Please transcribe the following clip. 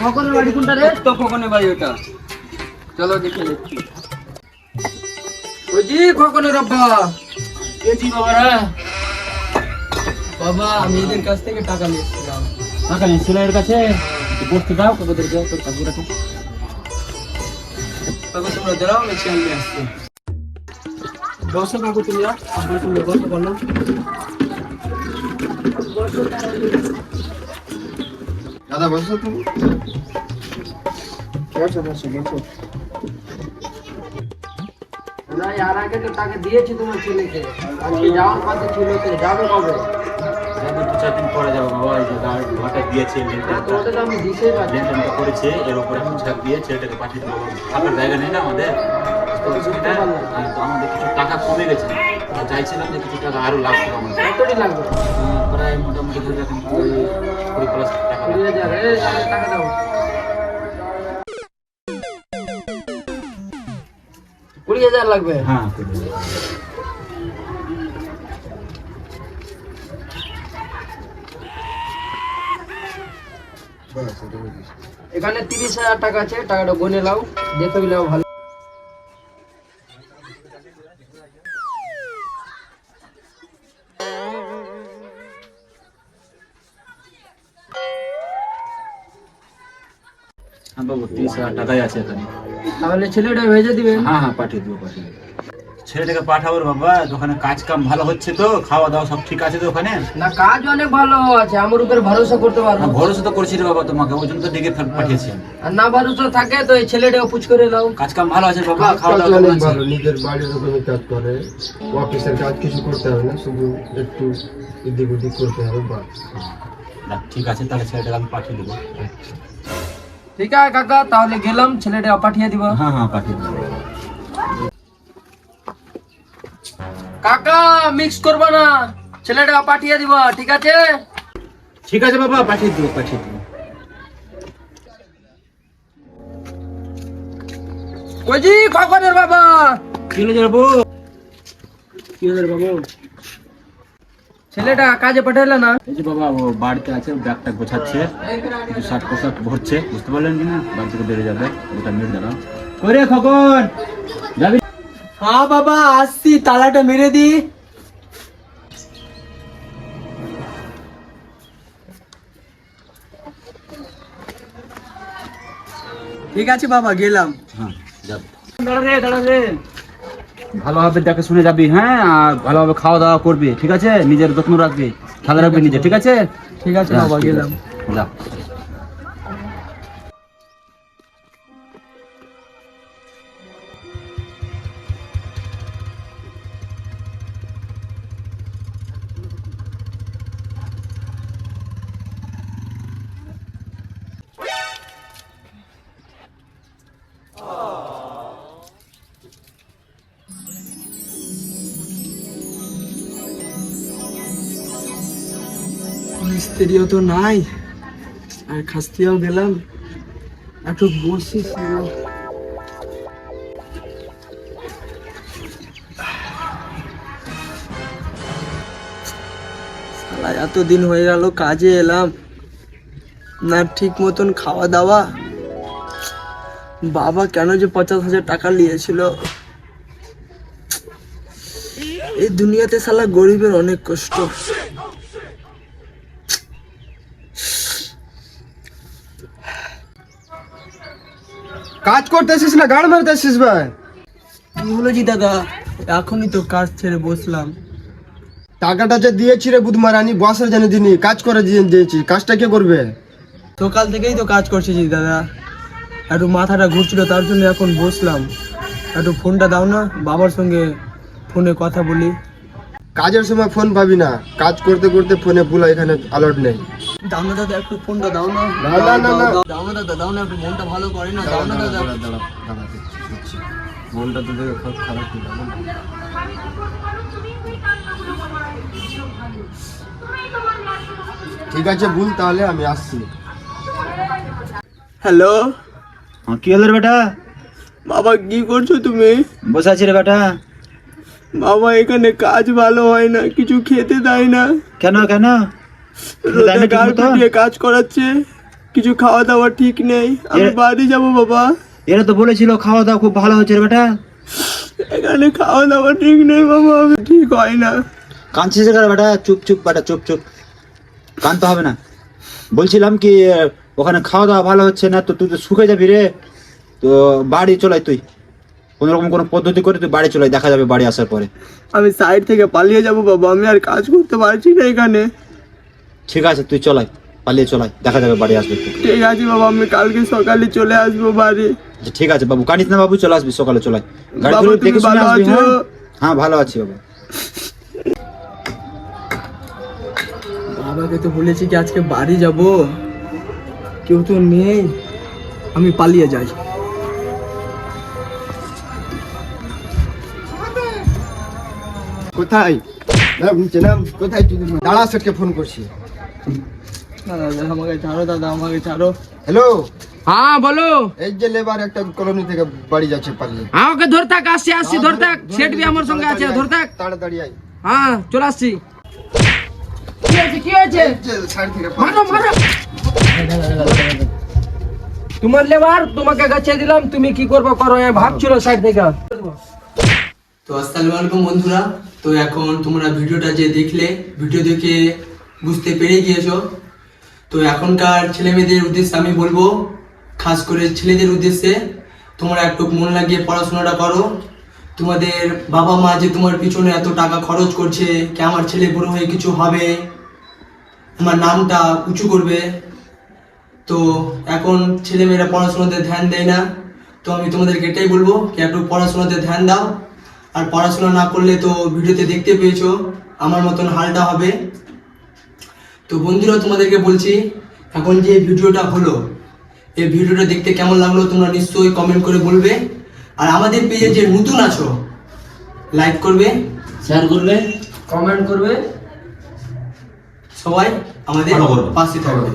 খোকনের বাড়ি কোনটা রে? তো খোকনের বাড়ি ওটা চলো দেখে দেখছি ওই জি খোকনের আব্বা। গেছি বাবারা বাবা আমি এদের কাছ থেকে টাকা নিয়েছিলাম। টাকা নিচ্ছিল এর কাছে? বসতে দাও যাও তোর কাকু রাখো কাকু তোমরা দাঁড়াও আমি চেয়ার নিয়ে আসছি। বসো কাকু তুমি আব্বা তুমি বসো বলো দাদা বসো তুমি বসো বসো বসো আর আগে তো টাকা দিয়েছি তোমার ছেলেকে। আজকে যাওয়ার কথা ছিল তো যাবে কবে? যাব দু চার দিন পরে যাব বাবা এই যে গাড়ি দিয়েছে না তো আমি দিতেই পারি। লেনদেনটা করেছে এর উপরে এখন ছাপ দিয়ে ছেলেটাকে পাঠিয়ে দেবো। থাকার জায়গা নেই না আমাদের? তো আমাদের কিছু টাকা কমে গেছে। তো চাইছিলাম যে কিছু টাকা আরও লাগতো আমাদের। কতটি লাগবে। প্রায় মোটামুটি ধরে রাখেন কুড়ি কুড়ি প্লাস টাকা। কুড়ি হাজার টাকা দাও। কুড়ি হাজার লাগবে? হ্যাঁ এখানে তিরিশ হাজার টাকা আছে টাকাটা গনে লাও দেখে নাও ভালো। হ্যাঁ তিরিশ হাজার টাকাই আছে এখানে। তাহলে ছেলেটা ভেজে দিবেন হ্যাঁ হ্যাঁ পাঠিয়ে দেবো পাঠিয়ে দেবো। ছেলেটাকে পাঠাবো বাবা কাজ কাম ভালো হচ্ছে তো খাওয়া দাওয়া সব ঠিক আছে তো ওখানে? না কাজ অনেক ভালো আছে আমার উপরে ভরসা করতে পারব। না, ভরসা তো করছি রে বাবা তোমাকে ওই জন্য তো ডেকে পাঠিয়েছি আর না ভরসা থাকে তো এই ছেলেটাকে পুচ করে নাও কাজ কাম ভালো আছে বাবা খাওয়া দাওয়া অনেক ভালো নিজের বাড়ির ওখানে কাজ করে অফিসের কাজ কিছু করতে হবে না শুধু একটু এদিক ওদিক করতে হবে বাস। ঠিক আছে তাহলে ছেলেটাকে আমি পাঠিয়ে দেবো। ঠিক আছে কাকা তাহলে গেলাম ছেলেটা পাঠিয়ে দিব। হ্যাঁ হ্যাঁ পাঠিয়ে দেবো। কাকা মিক্স করবা না ছেলেটা পাঠিয়ে দিব ঠিক আছে? ঠিক আছে বাবা পাঠিয়ে দেবো পাঠিয়ে দেবো। কইজি কখনের বাবা। কি হলো বাবু? কি হলো বাবু? ছেলেটা কাজে পাঠাইলে না। এই যে বাবা ও বাড়িতে আছে ব্যাগটা গোছাচ্ছে কিছু শার্ট পোশাক ভরছে বুঝতে পারলেন কি না বাড়ি থেকে বেরিয়ে যাবে ওটা মিট দাঁড়াও। করে খবর যাবি? হ্যাঁ বাবা আসছি তালাটা মেরে দি। ঠিক আছে বাবা গেলাম। হ্যাঁ যাবি। দাঁড়া রে দাঁড়া রে। ভালোভাবে দেখে শুনে যাবি হ্যাঁ? আর ভালোভাবে খাওয়া দাওয়া করবি ঠিক আছে? নিজের যত্ন রাখবি খেয়াল রাখবি নিজে ঠিক আছে? ঠিক আছে হ্যাঁ, বাবা গেলাম। যা। মিস্ত্রিও তো নাই। আর খাস্তিও গেলাম। একটু শালা, এতদিন হয়ে গেল, কাজে এলাম। না, ঠিক মতন খাওয়া দাওয়া বাবা কেন যে পঞ্চাশ হাজার টাকা নিয়েছিল? এই দুনিয়াতে সালা গরিবের অনেক কষ্ট। কাজ করতে আসিস না গাড় মারতে আসিস ভাই? কি হলো জি দাদা? এখনই তো কাজ ছেড়ে বসলাম। টাকাটা যে দিয়েছি রে বুধমারানি বসের জানি দিনি কাজ করে দিয়েছি। কাজটা কে করবে? সকাল থেকেই তো কাজ করছি জি দাদা। একটু মাথাটা ঘুরছিল তার জন্য এখন বসলাম। একটু ফোনটা দাও না বাবার সঙ্গে ফোনে কথা বলি। কাজের সময় ফোন পাবি না। কাজ করতে করতে ফোনে ভুলা এখানে আলার্ট নেই। দাও না দাদা একটু ফোনটা দাও না। না, না, না, না। দাও- দাও না দাদা দাও না একটু মনটা ভালো করে না। দাও না দাদা। মনটা তো দেখে খুব খারাপ ঠিক আছে ভুল তাহলে আমি আসছি। হ্যালো হ্যাঁ, কি হলো বেটা? বাবা কি করছ তুমি? বসে আছি রে বেটা। বাবা এখানে কাজ ভালো হয় না কিছু খেতে দেয় না। কেন কেন? পিটিয়ে কাজ করাচ্ছে কিছু খাওয়া দাওয়া ঠিক নেই। আমি বাড়ি যাব বাবা। এরা তো বলেছিল খাওয়া দাওয়া খুব ভালো হচ্ছে বেটা। এখানে খাওয়া দাওয়া ঠিক নেই বাবা আমি ঠিক হয় না। কাঁদছিস কেন বেটা? চুপ চুপ বেটা চুপ চুপ। কাঁদতে হবে না। বলছিলাম কি ওখানে খাওয়া দাওয়া ভালো হচ্ছে না তো তুই তো শুকে যাবি রে। তো বাড়ি চলাই তুই। কোনো রকম কোনো পদ্ধতি করে তুই বাড়ি চলাই দেখা যাবে বাড়ি আসার পরে। আমি সাইড থেকে পালিয়ে যাব বাবা আমি আর কাজ করতে পারছি না এখানে। ঠিক আছে তুই চলাই পালিয়ে চলাই দেখা যাবে বাড়ি আসবে। তুই। ঠিক আছে বাবা আমি কালকে সকালে চলে আসব বাড়ি। আচ্ছা, ঠিক আছে বাবু কানিস না বাবু চলে আসবি সকালে চলাই গাড়ি বাবু, তুমি দেখে শুনে ভালো আসবি আছো? হ্যাঁ? হ্যাঁ ভালো আছি বাবা। বাবাকে তো বলেছি কি আজকে বাড়ি যাব। কেউ তো নেই। আমি পালিয়ে যাই। কোথায়? নাম নিচে নাম কোথায় তুই? দাঁড়া সেটকে ফোন করছি। দাদা দাদা আমাকে ছাড়ো দাদা আমাকে ছাড়ো। হ্যালো হ্যাঁ বলো। এই যে লেবার একটা কলোনি থেকে বাড়ি যাচ্ছে পালিয়ে। ধরে থাক আসছি আসছি ধরে থাক। সেট বি আমার সঙ্গে আছে ধরে থাক। তাড়াতাড়ি আয়। হ্যাঁ চলে আসছি। কি হয়েছে কি হয়েছে? যে সাইড থেকে মারো মারো। তোমার লেবার তোমাকে গাছে দিলাম তুমি কি করব? করো ভাবছিল সাইড থেকে। তো আসসালামু আলাইকুম বন্ধুরা। তো এখন তোমরা ভিডিওটা যে দেখলে, ভিডিও দেখে বুঝতে পেরে গিয়েছো। তো এখনকার ছেলে মেয়েদের উদ্দেশ্যে আমি বলব, খাস করে ছেলেদের উদ্দেশ্যে, তোমরা একটু মন লাগিয়ে পড়াশোনাটা করো। তোমাদের বাবা মা যে তোমার পিছনে এত টাকা খরচ করছে, কে আমার ছেলে বড় হয়ে কিছু হবে? আমার নামটা উঁচু করবে? তো এখন ছেলেমেয়েরা পড়াশোনাতে ধ্যান দেয় না। তো আমি তোমাদেরকে এটাই বলব, কি একটু পড়াশোনাতে ধ্যান দাও। আর পড়াশোনা না করলে তো ভিডিওতে দেখতে পেয়েছ আমার মতন হালটা হবে। তো বন্ধুরা তোমাদেরকে বলছি এখন যে ভিডিওটা হলো এই ভিডিওটা দেখতে কেমন লাগল তোমরা নিশ্চয়ই কমেন্ট করে বলবে। আর আমাদের পেজে যে নতুন আছো লাইক করবে শেয়ার করবে কমেন্ট করবে সবাই আমাদের। পাশে থাকবে।